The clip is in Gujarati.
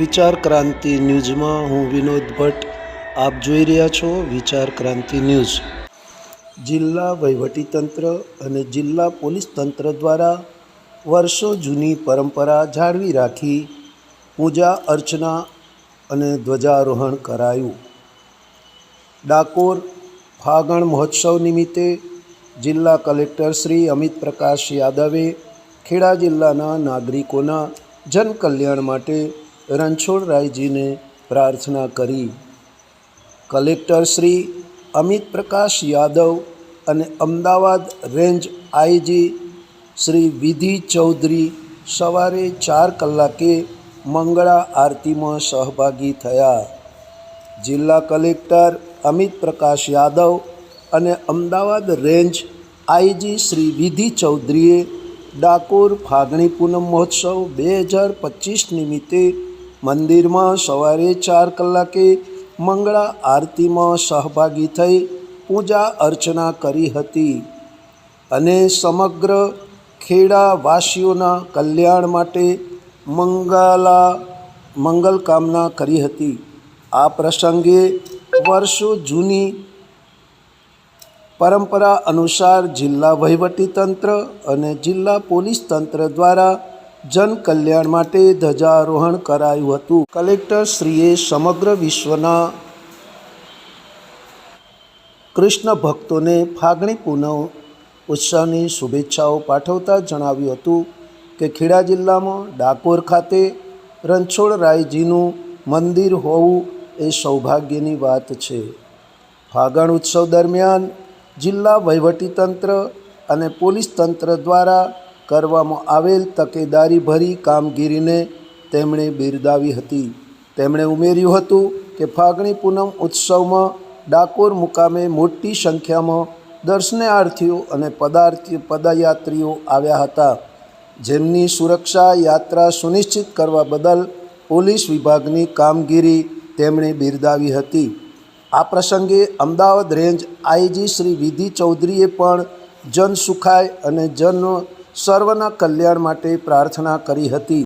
વિચાર ક્રાંતિ ન્યૂઝમાં હું વિનોદ ભટ્ટ. આપ જોઈ રહ્યા છો વિચાર ક્રાંતિ ન્યૂઝ. જિલ્લા વહીવટીતંત્ર અને જિલ્લા પોલીસ તંત્ર દ્વારા વર્ષો જૂની પરંપરા જાળવી રાખી પૂજા અર્ચના અને ધ્વજારોહણ કરાયું. ડાકોર ફાગણ મહોત્સવ નિમિત્તે જિલ્લા કલેક્ટર શ્રી અમિત પ્રકાશ યાદવે ખેડા જિલ્લાના નાગરિકોના જનકલ્યાણ માટે રણછોડરાયજીને પ્રાર્થના કરી. કલેક્ટર શ્રી અમિત પ્રકાશ યાદવ અને અમદાવાદ રેન્જ આઈજી શ્રી વિધિ ચૌધરી સવારે ચાર કલાકે મંગળા આરતીમાં સહભાગી થયા. જિલ્લા કલેક્ટર અમિત પ્રકાશ યાદવ અને અમદાવાદ રેન્જ આઈજી શ્રી વિધિ ચૌધરીએ ડાકોર ફાગણી પૂનમ મહોત્સવ બે હજાર પચીસ નિમિત્તે મંદિરમાં સવારે ચાર કલાકે મંગળા આરતીમાં સહભાગી થઈ પૂજા અર્ચના કરી હતી અને સમગ્ર ખેડાવાસીઓના કલ્યાણ માટે મંગલા મંગલ કામના કરી હતી. આ પ્રસંગે વર્ષો જૂની પરંપરા અનુસાર જિલ્લા વહીવટીતંત્ર અને જિલ્લા પોલીસ તંત્ર દ્વારા જનકલ્યાણ માટે ધ્વજારોહણ કરાયું હતું. કલેક્ટરશ્રીએ સમગ્ર વિશ્વના કૃષ્ણ ભક્તોને ફાગણી પૂનમ ઉત્સવની શુભેચ્છાઓ પાઠવતા જણાવ્યું હતું કે ખેડા જિલ્લામાં ડાકોર ખાતે રણછોડરાયજીનું મંદિર હોવું એ સૌભાગ્યની વાત છે. ફાગણ ઉત્સવ દરમિયાન જિલ્લા વહીવટીતંત્ર અને પોલીસ તંત્ર દ્વારા કરવામાં આવેલ તકેદારીભરી કામગીરીને તેમણે બિરદાવી હતી. તેમણે ઉમેર્યું હતું કે ફાગણી પૂનમ ઉત્સવમાં ડાકોર મુકામે મોટી સંખ્યામાં દર્શનાર્થીઓ અને પદાર્થી પદયાત્રીઓ આવ્યા હતા. જેમની સુરક્ષા યાત્રા સુનિશ્ચિત કરવા બદલ પોલીસ વિભાગની કામગીરી તેમણે બિરદાવી હતી. આ પ્રસંગે અમદાવાદ રેન્જ આઈજી શ્રી વિધિ ચૌધરીએ પણ જન સુખાય અને જન સર્વના કલ્યાણ માટે પ્રાર્થના કરી હતી.